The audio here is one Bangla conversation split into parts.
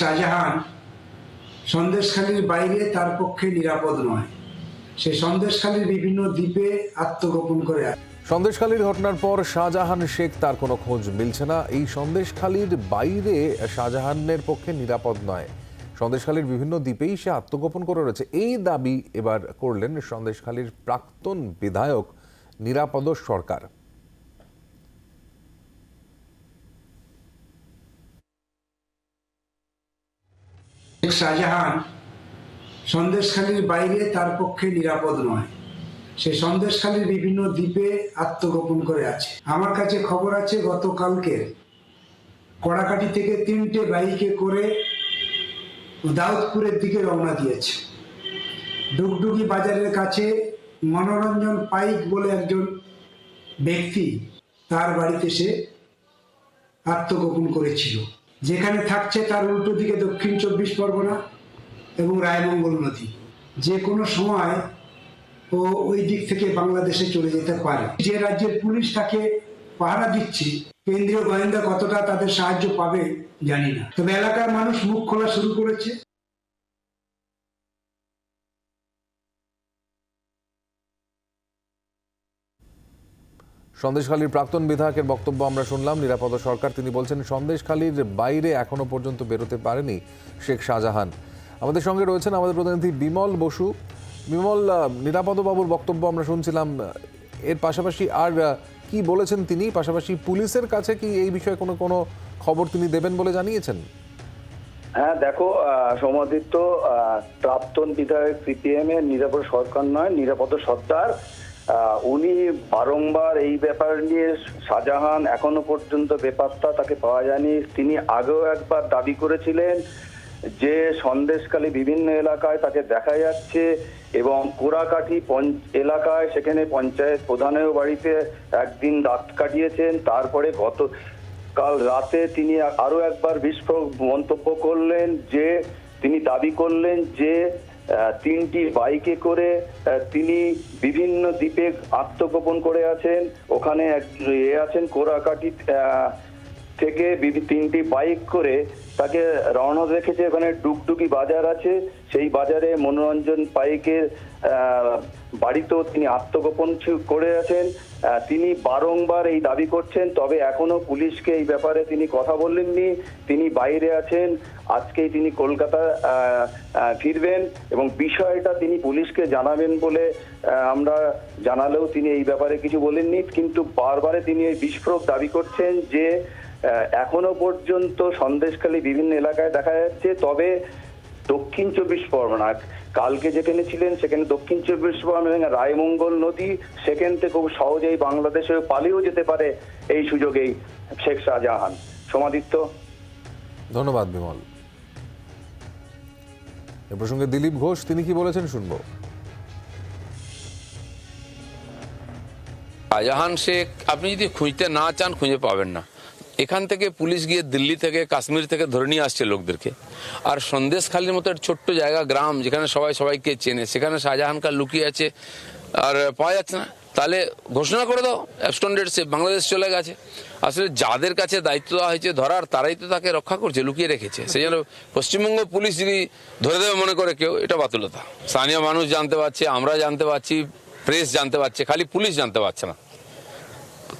শাহজাহান সন্দেশখালীর বাইরে তার পক্ষে নিরাপদ নয়। সে সন্দেশখালীর বিভিন্ন দ্বীপে আত্মগোপন করে আছে। সন্দেশখালীর ঘটনার পর শাহজাহান শেখ তার কোনো খোঁজ মিলছে না। এই সন্দেশখালীর বাইরে শাহজাহানের পক্ষে নিরাপদ নয়। সন্দেশখালীর বিভিন্ন দ্বীপেই সে আত্মগোপন করে রয়েছে। এই দাবি এবার করলেন সন্দেশখালীর প্রাক্তন বিধায়ক নিরাপদ সরকার। শাহজাহান সন্দেশখালীর বাইরে তার পক্ষে নিরাপদ নয়। সে সন্দেশখালীর বিভিন্ন দ্বীপে আত্মগোপন করে আছে। আমার কাছে খবর আছে, গতকালকে কড়াকাটি থেকে তিনটে বাইকে করে দাউদপুরের দিকে রওনা দিয়েছে। ডুগডুগি বাজারের কাছে মনোরঞ্জন পাইক বলে একজন ব্যক্তি তার বাড়িতে সে আত্মগোপন করেছিল। যেখানে থাকছে তার উল্টো দিকে দক্ষিণ চব্বিশ পরগনা এবং রায়মঙ্গল নদী। যে কোনো সময় ও ওই দিক থেকে বাংলাদেশে চলে যেতে পারে। যে রাজ্যের পুলিশ তাকে পাহারা দিচ্ছে, কেন্দ্রীয় গোয়েন্দা কতটা তাদের সাহায্য পাবে জানি না। তবে এলাকার মানুষ মুখ খোলা শুরু করেছে। সন্দেশখালীর প্রাক্তন বিধায়কের বক্তব্য আমরা শুনলাম। নিরাপদ সরকার তিনি বলছেন সন্দেশখালীর বাইরে এখনও পর্যন্ত বেরোতে পারেনি শেখ শাহজাহান। আমাদের সঙ্গে রয়েছেন আমাদের প্রতিনিধি বিমল বসু। বিমল নিরাপদবাবুর বক্তব্য আমরা শুনছিলাম। এর পাশাপাশি আর কি বলেছেন তিনি? পাশাপাশি পুলিশের কাছে কি এই বিষয়ে কোনো কোনো খবর তিনি দেবেন বলে জানিয়েছেন? হ্যাঁ দেখো আহ, প্রাক্তন বিধায়ক সিপিএম এর নিরাপদ সরকার নয় নিরাপদ আহ, উনি বারংবার এই ব্যাপার নিয়ে শাহজাহান এখনও পর্যন্ত বেপাত্তা তাকে পাওয়া যায়নি। তিনি আগেও একবার দাবি করেছিলেন যে সন্দেশকালে বিভিন্ন এলাকায় তাকে দেখা যাচ্ছে এবং কোরাকাঠি এলাকায় সেখানে পঞ্চায়েত প্রধানের বাড়িতে একদিন রাত কাটিয়েছেন। তারপরে গত কাল রাতে তিনি আরও একবার বিস্ফোরক মন্তব্য করলেন যে, তিনি দাবি করলেন যে তিনটি বাইকে করে তিনি বিভিন্ন দ্বীপে আত্মগোপন করে আছেন। ওখানে এক- এ আছেন কোরাকাটি থেকে তিনটি বাইক করে তাকে রওনা রেখেছে ওখানে ডুগডুগি বাজার আছে। সেই বাজারে মনোরঞ্জন পাইকের বাড়িতেও তিনি আত্মগোপন করে আছেন। তিনি বারংবার এই দাবি করছেন, তবে এখনও পুলিশকে এই ব্যাপারে তিনি কথা বললেননি তিনি বাইরে আছেন, আজকেই তিনি কলকাতা ফিরবেন এবং বিষয়টা তিনি পুলিশকে জানাবেন বলে আমরা জানালেও তিনি এই ব্যাপারে কিছু বলেননি। কিন্তু বারবারে তিনি এই বিস্ফোরক দাবি করছেন যে এখনও পর্যন্ত সন্দেশখালী বিভিন্ন এলাকায় দেখা যাচ্ছে তবে দক্ষিণ চব্বিশ পরগনা কালকে যেখানে ছিলেন সেখানে দক্ষিণ চব্বিশ পরগনা এবং রায়মঙ্গল নদী সেখান থেকে খুব সহজেই বাংলাদেশে পালিয়েও যেতে পারে এই সুযোগেই শেখ শাহজাহান। সমাদিত্য। ধন্যবাদ বিমল। এ প্রসঙ্গে দিলীপ ঘোষ তিনি কি বলেছেন শুনব। শাহজাহান শেখ আপনি যদি খুঁজতে না চান খুঁজে পাবেন না। এখান থেকে পুলিশ গিয়ে দিল্লি থেকে কাশ্মীর থেকে ধরে নিয়ে আসছে লোকদেরকে। আর সন্দেশখালীর মতো একটা ছোট্ট জায়গা, গ্রাম, যেখানে সবাই সবাইকে চেনে, সেখানে শাহজাহান খান লুকিয়ে আছে, আর পাওয়া যাচ্ছে না। তাহলে ঘোষণা করে দাও অ্যাবস্টন্ডেড সে বাংলাদেশ চলে গেছে। আসলে যাদের কাছে দায়িত্ব দেওয়া হয়েছে ধরার, তারাই তো তাকে রক্ষা করছে, লুকিয়ে রেখেছে। সেই জন্য পশ্চিমবঙ্গ পুলিশ যদি ধরে দেবে মনে করে কেউ, এটা বাতুলতা। স্থানীয় মানুষ জানতে পারছে, আমরা জানতে পারছি প্রেস জানতে পারছে, খালি পুলিশ জানতে পারছে না।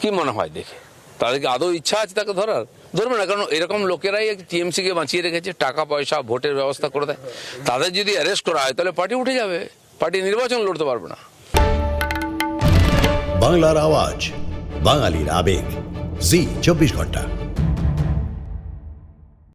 কি মনে হয় দেখে? তাদেরকে আদৌ ইচ্ছা আছে তাকে ধরার? ধরবে না, কারণ এরকম লোকেরাই টিএমসি কে বাঁচিয়ে রেখেছে, টাকা, পয়সা, ভোটের ব্যবস্থা করে দেয়। তাদের যদি অ্যারেস্ট করা হয়, তাহলে পার্টি উঠে যাবে। পার্টি নির্বাচন লড়তে পারবে না। বাংলার আওয়াজ, বাঙালির আবেগ। জি, চব্বিশ ঘণ্টা।